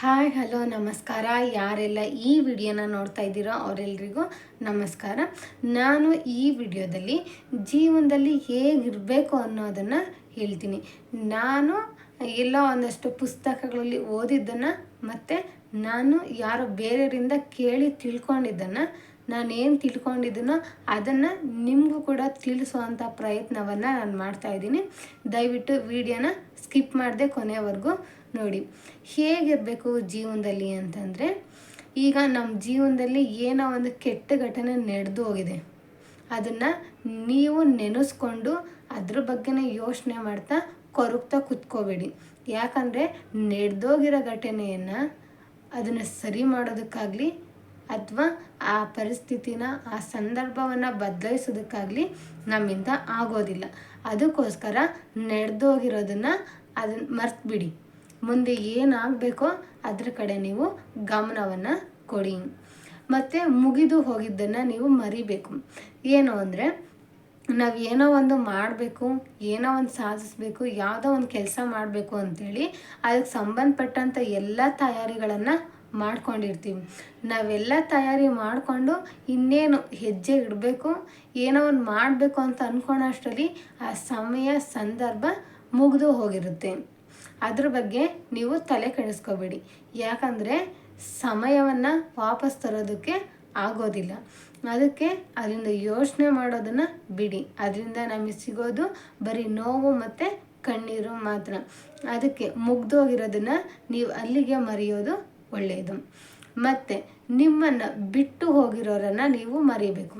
Hi, hello, ನಮಸ್ಕಾರ. ಯಾರೆಲ್ಲ ಈ ವಿಡಿಯೋನ ನೋಡ್ತಾ ಇದ್ದೀರೋ ಅವರೆಲ್ಲರಿಗೂ ನಮಸ್ಕಾರ. ನಾನು ಈ ವಿಡಿಯೋದಲ್ಲಿ ಜೀವನದಲ್ಲಿ ಹೇಗಿರಬೇಕು ಅನ್ನೋದನ್ನು ಹೇಳ್ತೀನಿ. ನಾನು ಎಲ್ಲ ಒಂದಷ್ಟು ಪುಸ್ತಕಗಳಲ್ಲಿ ಓದಿದ್ದನ್ನು ಮತ್ತು ನಾನು ಯಾರೋ ಬೇರೆಯವರಿಂದ ಕೇಳಿ ತಿಳ್ಕೊಂಡಿದ್ದನ್ನು ನಾನು ಏನು ತಿಳ್ಕೊಂಡಿದ್ದೀನೋ ಅದನ್ನು ನಿಮಗೂ ಕೂಡ ತಿಳಿಸುವಂಥ ಪ್ರಯತ್ನವನ್ನು ನಾನು ಮಾಡ್ತಾಯಿದ್ದೀನಿ ದಯವಿಟ್ಟು ವಿಡಿಯೋನ ಸ್ಕಿಪ್ ಮಾಡದೆ ಕೊನೆವರೆಗೂ ನೋಡಿ, ಹೇಗಿರಬೇಕು ಜೀವನದಲ್ಲಿ ಅಂತಂದರೆ, ಈಗ ನಮ್ಮ ಜೀವನದಲ್ಲಿ ಏನೋ ಒಂದು ಕೆಟ್ಟ ಘಟನೆ ನಡೆದು ಹೋಗಿದೆ. ಅದನ್ನು ನೀವು ನೆನೆಸ್ಕೊಂಡು ಅದ್ರ ಬಗ್ಗೆನೇ ಯೋಚನೆ ಮಾಡ್ತಾ ಕೊರಗ್ತಾ ಕುತ್ಕೋಬೇಡಿ. ಯಾಕಂದರೆ ನಡೆದೋಗಿರೋ ಘಟನೆಯನ್ನು ಅದನ್ನು ಸರಿ ಮಾಡೋದಕ್ಕಾಗಲಿ ಅಥವಾ ಆ ಪರಿಸ್ಥಿತಿನ, ಆ ಸಂದರ್ಭವನ್ನು ಬದಲಾಯಿಸೋದಕ್ಕಾಗಲಿ ನಮ್ಮಿಂದ ಆಗೋದಿಲ್ಲ. ಅದಕ್ಕೋಸ್ಕರ ನಡೆದೋಗಿರೋದನ್ನು ಅದನ್ನು ಮರ್ತ್ಬಿಡಿ. ಮುಂದೆ ಏನಾಗಬೇಕೋ ಅದ್ರ ಕಡೆ ನೀವು ಗಮನವನ್ನು ಕೊಡಿ. ಮತ್ತು ಮುಗಿದು ಹೋಗಿದ್ದನ್ನು ನೀವು ಮರಿಬೇಕು. ಏನು ಅಂದರೆ, ನಾವು ಏನೋ ಒಂದು ಮಾಡಬೇಕು, ಏನೋ ಒಂದು ಸಾಧಿಸ್ಬೇಕು, ಯಾವುದೋ ಒಂದು ಕೆಲಸ ಮಾಡಬೇಕು ಅಂಥೇಳಿ ಅದಕ್ಕೆ ಸಂಬಂಧಪಟ್ಟಂಥ ಎಲ್ಲ ತಯಾರಿಗಳನ್ನು ಮಾಡ್ಕೊಂಡಿರ್ತೀವಿ. ನಾವೆಲ್ಲ ತಯಾರಿ ಮಾಡಿಕೊಂಡು ಇನ್ನೇನು ಹೆಜ್ಜೆ ಇಡಬೇಕು, ಏನೋ ಒಂದು ಮಾಡಬೇಕು ಅಂತ ಅಂದ್ಕೊಳೋಷ್ಟರಲ್ಲಿ ಆ ಸಮಯ, ಸಂದರ್ಭ ಮುಗಿದು ಹೋಗಿರುತ್ತೆ. ಅದ್ರ ಬಗ್ಗೆ ನೀವು ತಲೆ ಕೆಡಿಸ್ಕೋಬೇಡಿ. ಯಾಕಂದರೆ ಸಮಯವನ್ನು ವಾಪಸ್ ತರೋದಕ್ಕೆ ಆಗೋದಿಲ್ಲ. ಅದಕ್ಕೆ ಅದರಿಂದ ಯೋಚನೆ ಮಾಡೋದನ್ನು ಬಿಡಿ. ಅದರಿಂದ ನಮಗೆ ಸಿಗೋದು ಬರೀ ನೋವು ಮತ್ತು ಕಣ್ಣೀರು ಮಾತ್ರ. ಅದಕ್ಕೆ ಮುಗ್ದೋಗಿರೋದನ್ನು ನೀವು ಅಲ್ಲಿಗೆ ಮರೆಯೋದು ಒಳ್ಳೆಯದು ಮತ್ತು ನಿಮ್ಮನ್ನು ಬಿಟ್ಟು ಹೋಗಿರೋರನ್ನು ನೀವು ಮರಿಬೇಕು.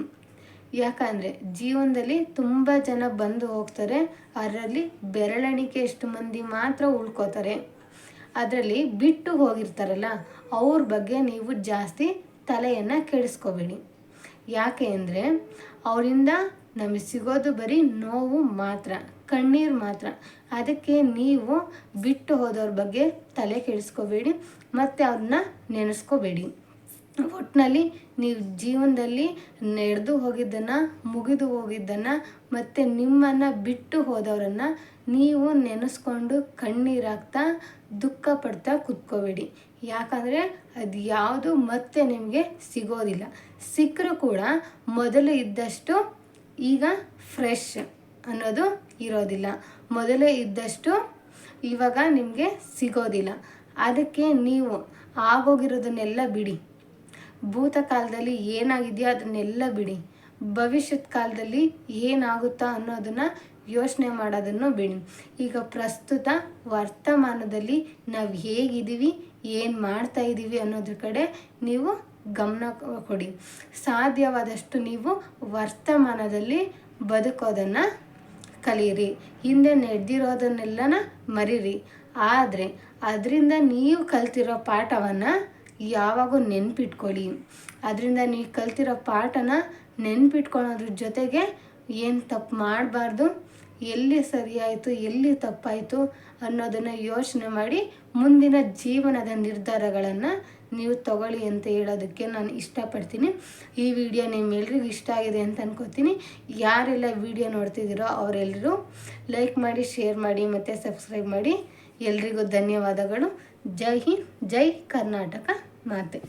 ಯಾಕಂದರೆ ಜೀವನದಲ್ಲಿ ತುಂಬ ಜನ ಬಂದು ಹೋಗ್ತಾರೆ, ಅದರಲ್ಲಿ ಬೆರಳೆಣಿಕೆ ಎಷ್ಟು ಮಂದಿ ಮಾತ್ರ ಉಳ್ಕೋತಾರೆ. ಅದರಲ್ಲಿ ಬಿಟ್ಟು ಹೋಗಿರ್ತಾರಲ್ಲ, ಅವ್ರ ಬಗ್ಗೆ ನೀವು ಜಾಸ್ತಿ ತಲೆಯನ್ನು ಕೆಡಿಸ್ಕೋಬೇಡಿ. ಯಾಕೆ ಅಂದರೆ ಅವರಿಂದ ನಮಗೆ ಸಿಗೋದು ಬರೀ ನೋವು ಮಾತ್ರ, ಕಣ್ಣೀರು ಮಾತ್ರ. ಅದಕ್ಕೆ ನೀವು ಬಿಟ್ಟು ಹೋದವ್ರ ಬಗ್ಗೆ ತಲೆ ಕೆಡಿಸ್ಕೋಬೇಡಿ, ಮತ್ತು ಅವ್ರನ್ನ ನೆನೆಸ್ಕೋಬೇಡಿ. ಒಟ್ಟಿನಲ್ಲಿ ನೀವು ಜೀವನದಲ್ಲಿ ನಡೆದು ಹೋಗಿದ್ದನ್ನು, ಮುಗಿದು ಹೋಗಿದ್ದನ್ನು ಮತ್ತು ನಿಮ್ಮನ್ನು ಬಿಟ್ಟು ಹೋದವರನ್ನು ನೀವು ನೆನೆಸ್ಕೊಂಡು ಕಣ್ಣೀರಾಗ್ತಾ ದುಃಖ ಪಡ್ತಾ ಕುತ್ಕೋಬೇಡಿ. ಯಾಕಂದರೆ ಅದು ಯಾವುದು ಮತ್ತೆ ನಿಮಗೆ ಸಿಗೋದಿಲ್ಲ. ಸಿಕ್ಕರೂ ಕೂಡ ಮೊದಲು ಇದ್ದಷ್ಟು ಈಗ ಫ್ರೆಶ್ ಅನ್ನೋದು ಇರೋದಿಲ್ಲ. ಮೊದಲೇ ಇದ್ದಷ್ಟು ಇವಾಗ ನಿಮಗೆ ಸಿಗೋದಿಲ್ಲ. ಅದಕ್ಕೆ ನೀವು ಆಗೋಗಿರೋದನ್ನೆಲ್ಲ ಬಿಡಿ. ಭೂತಕಾಲದಲ್ಲಿ ಏನಾಗಿದೆಯೋ ಅದನ್ನೆಲ್ಲ ಬಿಡಿ. ಭವಿಷ್ಯದ ಕಾಲದಲ್ಲಿ ಏನಾಗುತ್ತಾ ಅನ್ನೋದನ್ನು ಯೋಚನೆ ಮಾಡೋದನ್ನು ಬಿಡಿ. ಈಗ ಪ್ರಸ್ತುತ ವರ್ತಮಾನದಲ್ಲಿ ನಾವು ಹೇಗಿದ್ದೀವಿ, ಏನು ಮಾಡ್ತಾ ಇದ್ದೀವಿ ಅನ್ನೋದ್ರ ಕಡೆ ನೀವು ಗಮನ ಕೊಡಿ. ಸಾಧ್ಯವಾದಷ್ಟು ನೀವು ವರ್ತಮಾನದಲ್ಲಿ ಬದುಕೋದನ್ನು ಕಲಿಯಿರಿ. ಹಿಂದೆ ನಡೆದಿರೋದನ್ನೆಲ್ಲನ ಮರೀರಿ. ಆದರೆ ಅದರಿಂದ ನೀವು ಕಲ್ತಿರೋ ಪಾಠವನ್ನು ಯಾವಾಗೂ ನೆನ್ಪಿಟ್ಕೊಳ್ಳಿ. ಅದರಿಂದ ನೀವು ಕಲ್ತಿರೋ ಪಾಠನ ನೆನ್ಪಿಟ್ಕೊಳ್ಳೋದ್ರ ಜೊತೆಗೆ ಏನು ತಪ್ಪು ಮಾಡಬಾರ್ದು, ಎಲ್ಲಿ ಸರಿಯಾಯಿತು, ಎಲ್ಲಿ ತಪ್ಪಾಯಿತು ಅನ್ನೋದನ್ನು ಯೋಚನೆ ಮಾಡಿ ಮುಂದಿನ ಜೀವನದ ನಿರ್ಧಾರಗಳನ್ನು ನೀವು ತಗೊಳ್ಳಿ ಅಂತ ಹೇಳೋದಕ್ಕೆ ನಾನು ಇಷ್ಟಪಡ್ತೀನಿ. ಈ ವಿಡಿಯೋ ನಿಮ್ಮೆಲ್ರಿಗೂ ಇಷ್ಟ ಆಗಿದೆ ಅಂತ ಅನ್ಕೋತೀನಿ. ಯಾರೆಲ್ಲ ವಿಡಿಯೋ ನೋಡ್ತಿದ್ದೀರೋ ಅವರೆಲ್ಲರೂ ಲೈಕ್ ಮಾಡಿ, ಶೇರ್ ಮಾಡಿ ಮತ್ತು ಸಬ್ಸ್ಕ್ರೈಬ್ ಮಾಡಿ. ಎಲ್ರಿಗೂ ಧನ್ಯವಾದಗಳು. ಜೈ ಹಿಂದ್, ಜೈ ಕರ್ನಾಟಕ. ಮಾತೆ